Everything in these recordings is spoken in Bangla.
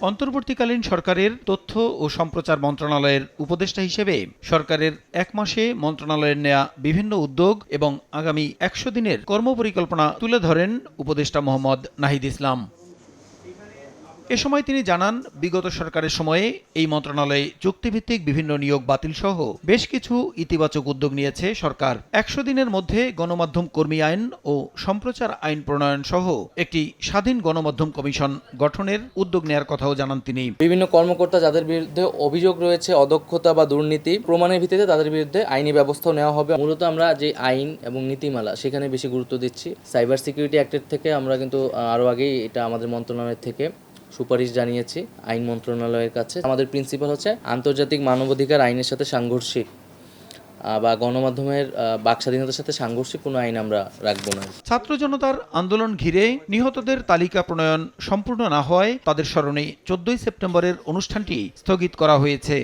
অন্তর্বর্তীকালীন সরকারের তথ্য ও সম্প্রচার মন্ত্রণালয়ের উপদেষ্টা হিসেবে সরকারের এক মাসে মন্ত্রণালয়ের নেয়া বিভিন্ন উদ্যোগ এবং আগামী একশো দিনের কর্মপরিকল্পনা তুলে ধরেন উপদেষ্টা মোহাম্মদ নাহিদ ইসলাম। এ সময় তিনি জানান বিগত সরকারের সময়ে এই মন্ত্রণালয়ে চুক্তিভিত্তিক বিভিন্ন নিয়োগ বাতিল সহ বেশ কিছু ইতিবাচক উদ্যোগ নিয়েছে সরকার। একশো দিনের মধ্যে গণমাধ্যম কর্মী আইন ও সম্প্রচার আইন প্রণয়ন সহ একটি স্বাধীন গণমাধ্যম কমিশন গঠনের উদ্যোগ নেয়ার কথাও জানান তিনি। বিভিন্ন কর্মকর্তা যাদের বিরুদ্ধে অভিযোগ রয়েছে অদক্ষতা বা দুর্নীতি প্রমাণের ভিত্তিতে তাদের বিরুদ্ধে আইনি ব্যবস্থা নেওয়া হবে। মূলত আমরা যে আইন এবং নীতিমালা সেখানে বেশি গুরুত্ব দিচ্ছি। সাইবার সিকিউরিটি অ্যাক্টের থেকে আমরা কিন্তু আহ, আরও আগেই এটা আমাদের মন্ত্রণালয়ের থেকে সুপারিশ জানিয়েছি আইন মন্ত্রণালয়ের কাছে। আমাদের প্রিন্সিপাল হচ্ছে আন্তর্জাতিক মানবাধিকার আইনের সাথে সাংঘর্ষিক বা গণমাধ্যমের বাক স্বাধীনতার সাথে সাংঘর্ষিক কোনো আইন আমরা রাখব না। ছাত্র জনতার আন্দোলন ঘিরে নিহতদের তালিকা প্রণয়ন সম্পূর্ণ না হওয়ায় তাদের স্মরণে চোদ্দই সেপ্টেম্বরের অনুষ্ঠানটি স্থগিত করা হয়েছে।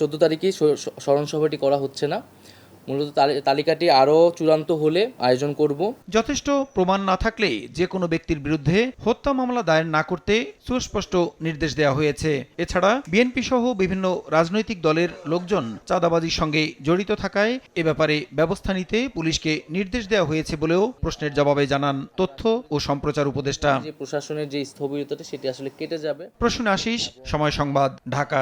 চোদ্দ তারিখে স্মরণ সভাটি করা হচ্ছে না। মূলত তালিকাটি আরও চূড়ান্ত হলে আয়োজন করব। যথেষ্ট প্রমাণ না থাকলে যে কোনো ব্যক্তির বিরুদ্ধে হত্যা মামলা দায়ের না করতে সুস্পষ্ট নির্দেশ দেওয়া হয়েছে। এছাড়া বিএনপি সহ বিভিন্ন রাজনৈতিক দলের লোকজন চাঁদাবাজির সঙ্গে জড়িত থাকায় এ ব্যাপারে ব্যবস্থা নিতে পুলিশকে নির্দেশ দেওয়া হয়েছে বলেও প্রশ্নের জবাবে জানান তথ্য ও সম্প্রচার উপদেষ্টা। প্রশাসনের যে স্থবিরতাটা সেটি আসলে কেটে যাবে। প্রশ্ন আশিস সময় সংবাদ ঢাকা।